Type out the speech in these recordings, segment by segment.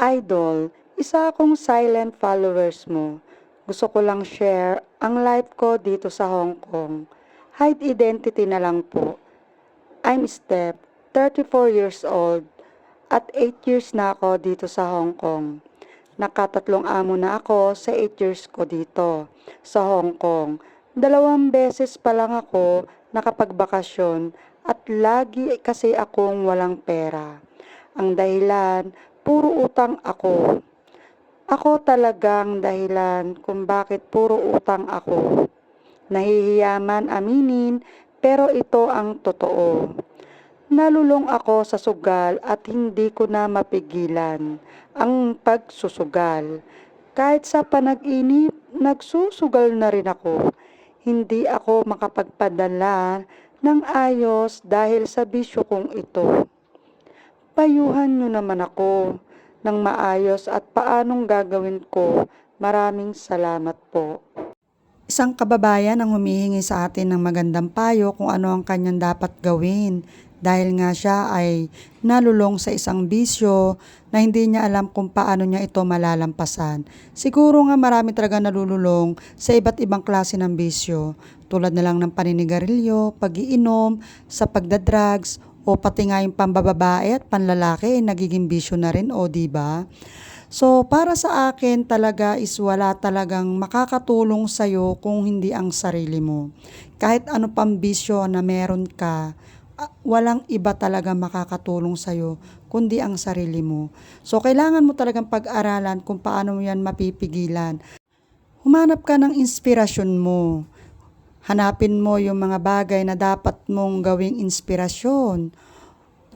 Idol, isa akong silent followers mo. Gusto ko lang share ang life ko dito sa Hong Kong. Hide identity na lang po. I'm Steph, 34 years old, at 8 years na ako dito sa Hong Kong. Nakatatlong amo na ako sa 8 years ko dito sa Hong Kong. Dalawang beses pa lang ako nakapagbakasyon at lagi kasi akong walang pera. Ang dahilan, puro utang ako. Ako talagang dahilan kung bakit puro utang ako. Nahihiyaman aminin, pero ito ang totoo. Nalulong ako sa sugal at hindi ko na mapigilan ang pagsusugal. Kahit sa panag-inip, nagsusugal na rin ako. Hindi ako makapagpadala ng ayos dahil sa bisyo kong ito. Payuhan nyo naman ako ng maayos at paanong gagawin ko. Maraming salamat po. Isang kababayan ang humihingi sa atin ng magandang payo kung ano ang kanyang dapat gawin dahil nga siya ay nalulong sa isang bisyo na hindi niya alam kung paano niya ito malalampasan. Siguro nga marami talaga nalululong sa iba't ibang klase ng bisyo tulad na lang ng paninigarilyo, pagiinom, sa pagdadrugs o pati nga yung pambababae at panlalaki ay nagiging bisyo na rin o di ba? So, para sa akin talaga is wala talagang makakatulong sa'yo kung hindi ang sarili mo. Kahit ano pang bisyo na meron ka, ah, walang iba talaga makakatulong sa'yo kundi ang sarili mo. So, kailangan mo talagang pag-aralan kung paano mo yan mapipigilan. Humanap ka ng inspirasyon mo. Hanapin mo yung mga bagay na dapat mong gawing inspirasyon.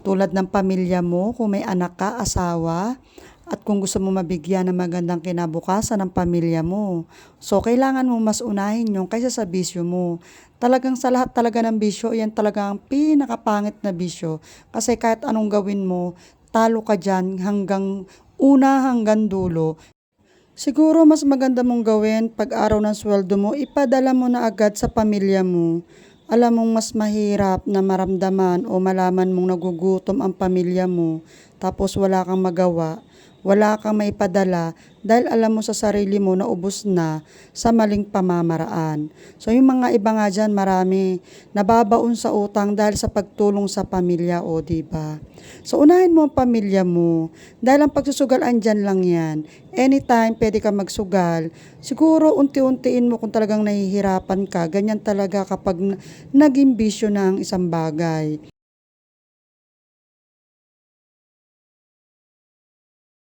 Tulad ng pamilya mo, kung may anak ka, asawa, at kung gusto mo mabigyan ng magandang kinabukasan ng pamilya mo. So, kailangan mo mas unahin yung kaysa sa bisyo mo. Talagang sa lahat talaga ng bisyo, yan talaga ang pinakapangit na bisyo. Kasi kahit anong gawin mo, talo ka dyan hanggang una hanggang dulo. Siguro mas maganda mong gawin pag araw ng sweldo mo, ipadala mo na agad sa pamilya mo. Alam mong mas mahirap na maramdaman o malaman mong nagugutom ang pamilya mo tapos wala kang magawa, wala kang maipadala dahil alam mo sa sarili mo na ubos na sa maling pamamaraan. So yung mga iba nga dyan marami nababaon sa utang dahil sa pagtulong sa pamilya o ba? So unahin mo ang pamilya mo dahil ang pagsusugal andyan lang yan. Anytime pwede ka magsugal. Siguro unti-untiin mo kung talagang nahihirapan ka. Ganyan talaga kapag na- naging bisyo na ang isang bagay.